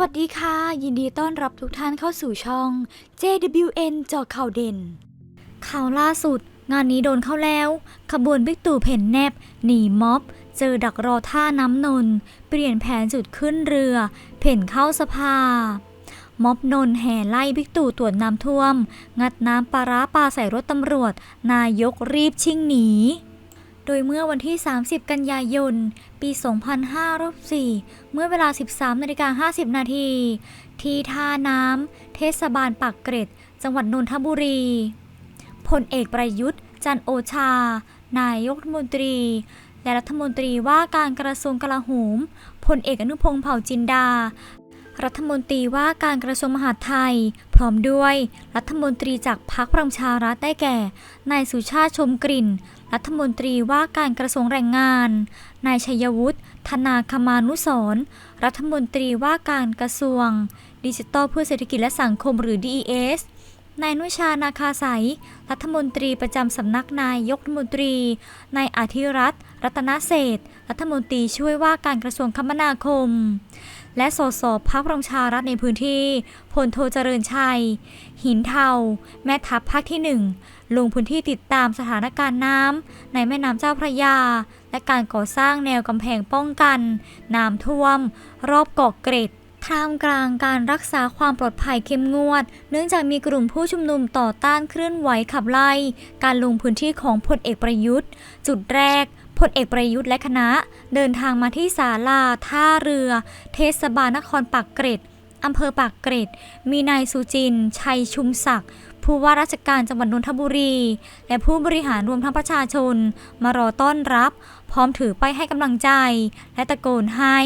วัสดีค่ะ ยินดีต้อนรับทุกท่านเข้าสู่ช่อง JWN จอข่าวเด่น ข่าวล่าสุด งานนี้โดนเข้าแล้ว ขบวนบิ๊กตู่เพ่นแนบ หนีม็อบ เจอดักรอท่าน้ำนน เปลี่ยนแผนจุดขึ้นเรือ เพ่นเข้าสภา ม็อบนนแห่ไล่บิ๊กตู่ตรวจน้ำท่วม งัดน้ำปลาร้าปลาใส่รถตำรวจ นายกรีบชิ่งหนี โดยเมื่อวันที่ 30 กันยายน ปี 2504 เมื่อเวลา 13นาฬิกา50 นาที ที่ท่าน้ำเทศบาลปากเกร็ด จังหวัดนนทบุรี พลเอกประยุทธ์ จันโอชา นายกรัฐมนตรี และรัฐมนตรีว่าการกระทรวงกลาโหม พลเอกอนุพงษ์เผ่าจินดารัฐมนตรีว่าการกระทรวงมหาดไทย พร้อมด้วย รัฐมนตรีจากพรรคพลังประชารัฐได้แก่ นายสุชาติชมกลิ่นรัฐมนตรีว่าการกระทรวงแรงงาน นายชัยวุฒิ ธนาคมานุสรรัฐมนตรีว่าการกระทรวง ดิจิทัลเพื่อเศรษฐกิจและสังคมหรือ DES นายนุชานาคาสายรัฐมนตรีประจำสำนักนายยกรัฐมนตรี นายอาธิรัตน์รัตนเศษรัฐมนตรีช่วยว่าการกระทรวงคมนาคม และสสพักประชารัฐในพื้นที่พลโทเจริญชัย หินเทา แม่ทัพภาคที่หนึ่งลงพื้นที่ติดตามสถานการณ์น้ำในแม่น้ำเจ้าพระยา และการก่อสร้างแนวกำแพงป้องกัน น้ำท่วม รอบเกาะเกร็ดท่ามกลางการรักษาความปลอดภัยเข้มงวด เนื่องจากมีกลุ่มผู้ชุมนุมต่อต้านเคลื่อนไหวขับไล่ การลงพื้นที่ของพลเอกประยุทธ์ จุดแรก พลเอกประยุทธ์และคณะเดินทางมาที่ศาลาท่าเรือ เทศบาลนครปากเกร็ดอำเภอปากเกร็ด มีนายสุจิน ชัยชุมศักดิ์ผู้ว่าราชการจังหวัดนนทบุรี และผู้บริหารรวมทั้งประชาชน มารอต้อนรับ พร้อมถือไปายให้กำลังใจ และตะโกนให้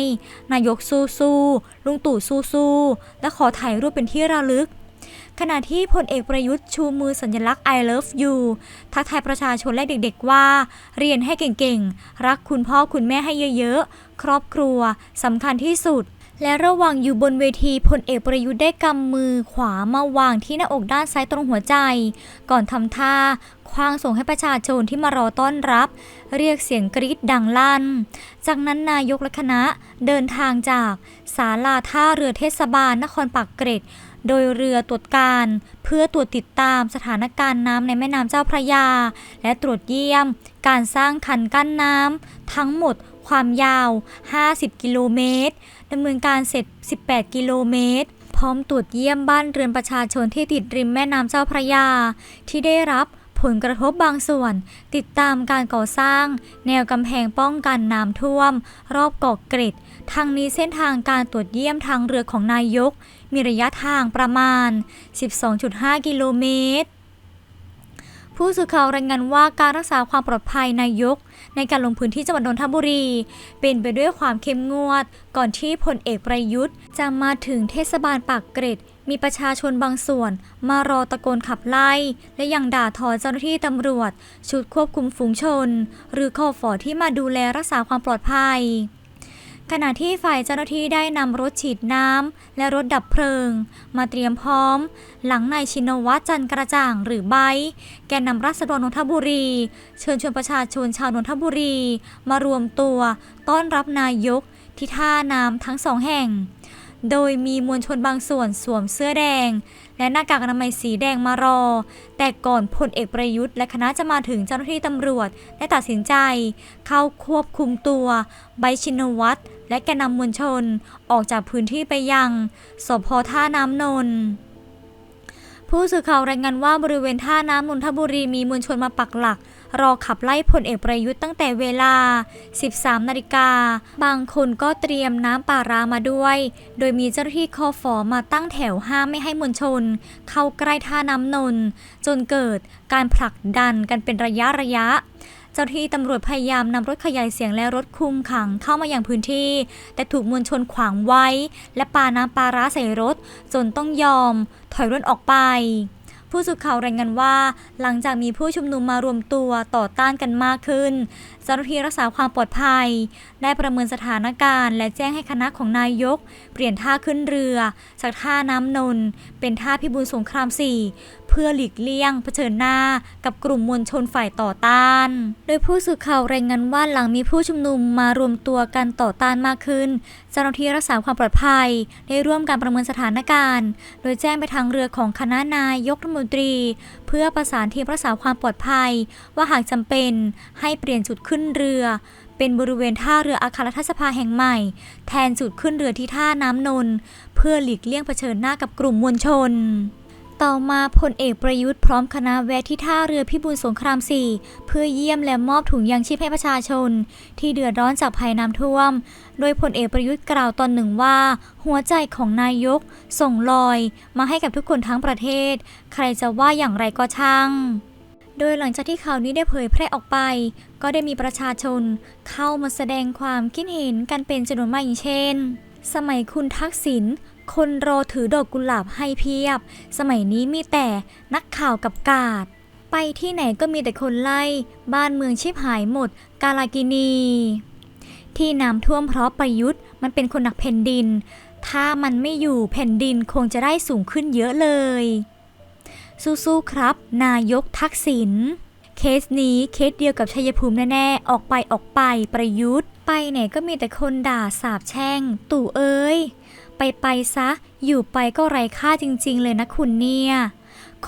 นายกสู้สู้ๆลุงตู่สู้สู้ๆและขอถ่ายรูปเป็นที่ระลึก ขณะที่พลเอกประยุทธ์ชูมือสัญลักษณ์ I love you ทักทายประชาชนและเด็กๆว่า เรียนให้เก่งๆ รักคุณพ่อคุณแม่ให้เยอะๆ ครอบครัวสำคัญที่สุดและระหว่างอยู่บนเวทีพลเอกประยุทธ์ได้กำมือขวามาวางที่หน้าอกด้านซ้ายตรงหัวใจ ก่อนทำท่าคว้างส่งให้ประชาชนที่มารอต้อนรับ เรียกเสียงกรี๊ดดังลั่น จากนั้นนายกและคณะเดินทางจากศาลาท่าเรือเทศบาลนครปากเกร็ด โดยเรือตรวจการ เพื่อตรวจติดตามสถานการณ์น้ำในแม่น้ำเจ้าพระยา และตรวจเยี่ยม การสร้างคันกั้นน้ำทั้งหมดความยาว 50 กิโลเมตรดำเนินการเสร็จ 18 กิโลเมตร พร้อมตรวจเยี่ยมบ้านเรือนประชาชนที่ติดริมแม่น้ำเจ้าพระยา ที่ได้รับผลกระทบบางส่วน ติดตามการก่อสร้าง แนวกำแพงป้องกันน้ำท่วม รอบเกาะเกร็ดทางนี้เส้นทางการตรวจเยี่ยมทางเรือของนายก มีระยะทางประมาณ 12.5 กิโลเมตร ผู้สื่อข่าวรายงานว่าการรักษาความปลอดภัยนายก ในการลงพื้นที่จังหวัดนนทบุรี เป็นไปด้วยความเข้มงวด ก่อนที่พลเอกประยุทธ์ จะมาถึงเทศบาลปากเกร็ดมีประชาชนบางส่วน มารอตะโกนขับไล่ และยังด่าทอเจ้าหน้าที่ตำรวจ ชุดควบคุมฝูงชน หรือคอฟอที่มาดูแลรักษาความปลอดภัย ขณะที่ฝ่ายเจ้าหน้าที่ได้นำรถฉีดน้ำและรถดับเพลิง มาเตรียมพร้อม หลังนายชินวัตรจันกระจ่างหรือไบแกนนำรัษฎรนนทบุรี เชิญชวนประชาชนชาวนนทบุรี มารวมตัวต้อนรับนายกที่ท่าน้ำทั้งสองแห่ง โดยมีมวลชนบางส่วนสวมเสื้อแดง และหน้ากากอนามัยสีแดงมารอ แต่ก่อนพลเอกประยุทธ์และคณะจะมาถึงเจ้าหน้าที่ตำรวจได้ตัดสินใจ เข้าควบคุมตัว ไบชินวัตร และแกนนำมวลชนออกจากพื้นที่ไปยังสพท่าน้ำนนท์ผู้สื่อข่าวรายงานว่าบริเวณท่าน้ำนนทบุรีมีมวลชนมาปักหลัก รอขับไล่พลเอกประยุทธ์ตั้งแต่เวลา 13 นาฬิกา บางคนก็เตรียมน้ำป่ารามาด้วย โดยมีเจ้าหน้าที่คอฟอมาตั้งแถวห้ามไม่ให้มวลชน เข้าใกล้ท่าน้ำนนท์จนเกิดการผลักดันกันเป็นระยะระยะ จ้าที่ตำรวจพยายามนำรถขยายเสียงและรถคุมขังเข้ามาอย่างพื้นที่ แต่ถูกมวลชนขวางไว้ และปาน้ำปาร้าใส่รถ จนต้องยอม ถอยร่นออกไป ผู้สื่อข่าวรายงานว่า หลังจากมีผู้ชุมนุมมารวมตัวต่อต้านกันมากขึ้นเจ้าหน้าที่รักษาความปลอดภัย ได้ประเมินสถานการณ์ และแจ้งให้คณะของนายก เปลี่ยนท่าขึ้นเรือ จากท่าน้ำนนท์เป็นท่าพิบูลสงคราม4 เพื่อหลีกเลี่ยงเผชิญหน้ากับกลุ่มมวลชนฝ่ายต่อต้าน โดยผู้สื่อข่าวรายงานว่าหลังมีผู้ชุมนุมมารวมตัวกันต่อต้านมากขึ้น เจ้าหน้าที่รักษาความปลอดภัยได้ร่วมการประเมินสถานการณ์ โดยแจ้งไปทางเรือของคณะนายกรัฐมนตรี เพื่อประสานทีมรักษาความปลอดภัย ว่าหากจำเป็นให้เปลี่ยนจุดขึ้นเรือ เป็นบริเวณท่าเรืออาคารรัฐสภาแห่งใหม่ แทนจุดขึ้นเรือที่ท่าน้ำนนท์เพื่อหลีกเลี่ยงเผชิญหน้ากับกลุ่มมวลชน ต่อมาพลเอกประยุทธ์พร้อมคณะแวะที่ท่าเรือพิบูลสงคราม 4 เพื่อเยี่ยมและมอบถุงยางชีพให้ประชาชน ที่เดือดร้อนจากภัยน้ำท่วม โดยพลเอกประยุทธ์กล่าวตอนหนึ่งว่า หัวใจของนายก ส่งลอย มาให้กับทุกคนทั้งประเทศ ใครจะว่าอย่างไรก็ช่างโดยหลังจากที่ข่าวนี้ได้เผยแพร่ออกไป ก็ได้มีประชาชน เข้ามาแสดงความคิดเห็นกันเป็นจำนวนมากอย่างเช่น สมัยคุณทักษิณ คนรอถือดอกกุหลาบให้เพียบ สมัยนี้มีแต่นักข่าวกับกาด ไปที่ไหนก็มีแต่คนไล่ บ้านเมืองชิบหายหมด กาลากินี ที่น้ำท่วมเพราะประยุทธ์มันเป็นคนหนักแผ่นดิน ถ้ามันไม่อยู่แผ่นดินคงจะได้สูงขึ้นเยอะเลย สู้ๆครับ นายกทักษิณเคสนี้เคสเดียวกับชัยภูมิแน่ๆ ออกไปออกไปประยุทธ์ ไปไหนก็มีแต่คนด่าสาบแช่ง ตู่เอ้ย ไปไปซะ อยู่ไปก็ไร้ค่าจริง ๆ เลยนะคุณเนี่ย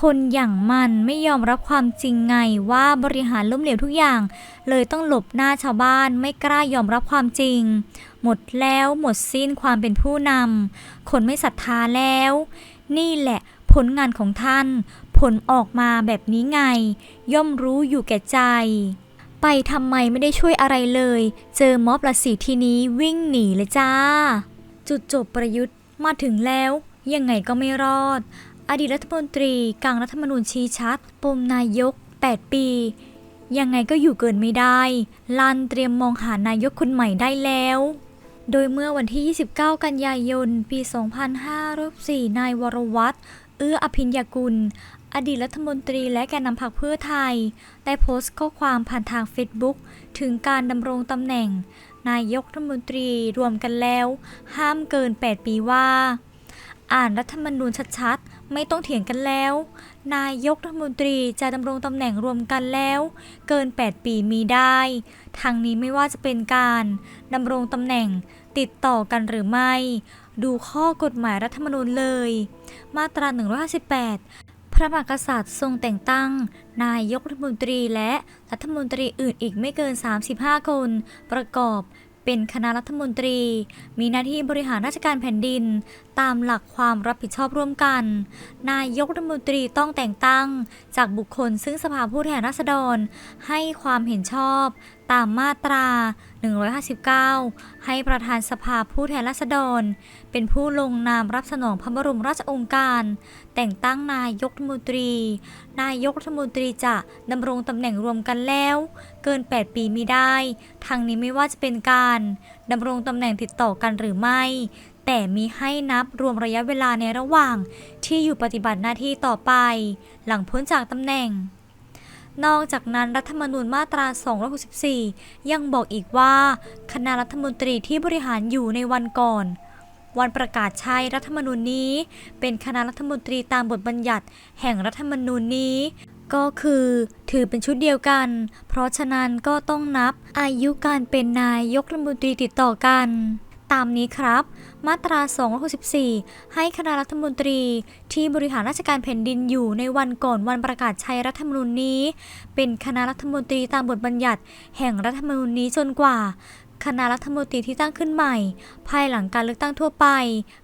คนอย่างมันไม่ยอมรับความจริงไงว่าบริหารล้มเหลวทุกอย่าง เลยต้องหลบหน้าชาวบ้านไม่กล้ายอมรับความจริง หมดแล้วหมดสิ้นความเป็นผู้นำคนไม่ศรัทธาแล้ว นี่แหละผลงานของท่าน ผลออกมาแบบนี้ไง ย่อมรู้อยู่แก่ใจ ไปทำไมไม่ได้ช่วยอะไรเลย เจอม็อบละสีทีนี้วิ่งหนีเลยจ้า จุดจบประยุทธ์มาถึงแล้ว ยังไงก็ไม่รอด อดีตรัฐมนตรีกลางรัฐมนูญชี้ชัด ปมนายก 8 ปี ยังไงก็อยู่เกินไม่ได้ลันเตรียมมองหานายกคนใหม่ได้แล้ว โดยเมื่อวันที่ 29 กันยายน ปี 2504นายวรวัตร เอื้ออภิญญากุล อดีตรัฐมนตรีและแกนนำพรรคเพื่อไทย ได้โพสต์ข้อความผ่านทางเฟซบุ๊กถึงการดำรงตำแหน่ง นายกรัฐมนตรีรวมกันแล้ว ห้ามเกิน 8 ปีว่า อ่านรัฐธรรมนูญชัดๆ ไม่ต้องเถียงกันแล้ว นายกรัฐมนตรีจะดำรงตำแหน่งรวมกันแล้ว เกิน 8 ปีมีได้ ทางนี้ไม่ว่าจะเป็นการดำรงตำแหน่งติดต่อกันหรือไม่ ดูข้อกฎหมายรัฐธรรมนูญเลย มาตรา 158 พระมหากษัตริย์ทรงแต่งตั้ง นายกรัฐมนตรีและรัฐมนตรีอื่นอีกไม่เกิน 35 คน ประกอบเป็นคณะรัฐมนตรี มีหน้าที่บริหารราชการแผ่นดิน ตามหลักความรับผิดชอบร่วมกัน นายกรัฐมนตรีต้องแต่งตั้ง จากบุคคลซึ่งสภาผู้แทนราษฎร ให้ความเห็นชอบ ตามมาตรา 159 ให้ประธานสภาผู้แทนราษฎร เป็นผู้ลงนามรับสนองพระบรมราชองค์การ แต่งตั้งนายกรัฐมนตรี นายกรัฐมนตรีจะดำรงตำแหน่งรวมกันแล้ว เกิน 8 ปีมีได้ทางนี้ไม่ว่าจะเป็นการดำรงตำแหน่งติดต่อกันหรือไม่ แต่มีให้นับรวมระยะเวลาในระหว่างที่อยู่ปฏิบัติหน้าที่ต่อไป หลังพ้นจากตำแหน่ง นอกจากนั้นรัฐธรรมนูญมาตรา 264 ยังบอกอีกว่า คณะรัฐมนตรีที่บริหารอยู่ในวันก่อน วันประกาศใช้รัฐธรรมนูญนี้ เป็นคณะรัฐมนตรีตามบทบัญญัติ แห่งรัฐธรรมนูญนี้ ก็คือถือเป็นชุดเดียวกัน เพราะฉะนั้นก็ต้องนับอายุการเป็นนายกรัฐมนตรีติดต่อกัน ตามนี้ครับ มาตรา 264 ให้คณะรัฐมนตรี ที่บริหารราชการแผ่นดินอยู่ในวันก่อนวันประกาศใช้รัฐธรรมนูญนี้ เป็นคณะรัฐมนตรีตามบทบัญญัติ แห่งรัฐธรรมนูญนี้จนกว่าคณะรัฐมนตรีที่ตั้งขึ้นใหม่ ภายหลังการเลือกตั้งทั่วไป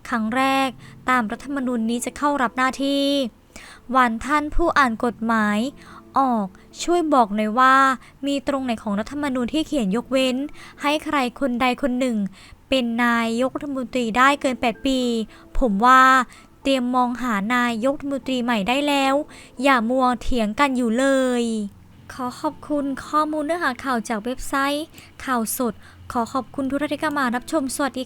ครั้งแรก ตามรัฐธรรมนูญนี้จะเข้ารับหน้าที่ วันท่านผู้อ่านกฎหมาย ออกช่วยบอกหน่อยว่า มีตรงไหนของรัฐธรรมนูญที่เขียนยกเว้น ให้ใครคนใดคนหนึ่ง เป็นนายกรัฐมนตรีได้เกิน 8 ปี ผมว่าเตรียมมองหานายกรัฐมนตรีใหม่ได้แล้ว อย่ามัวเถียงกันอยู่เลย ขอขอบคุณข้อมูลเนื้อหาข่าวจากเว็บไซต์ ข่าวสด ขอขอบคุณทุกท่านที่เข้ามารับชมสวัสดี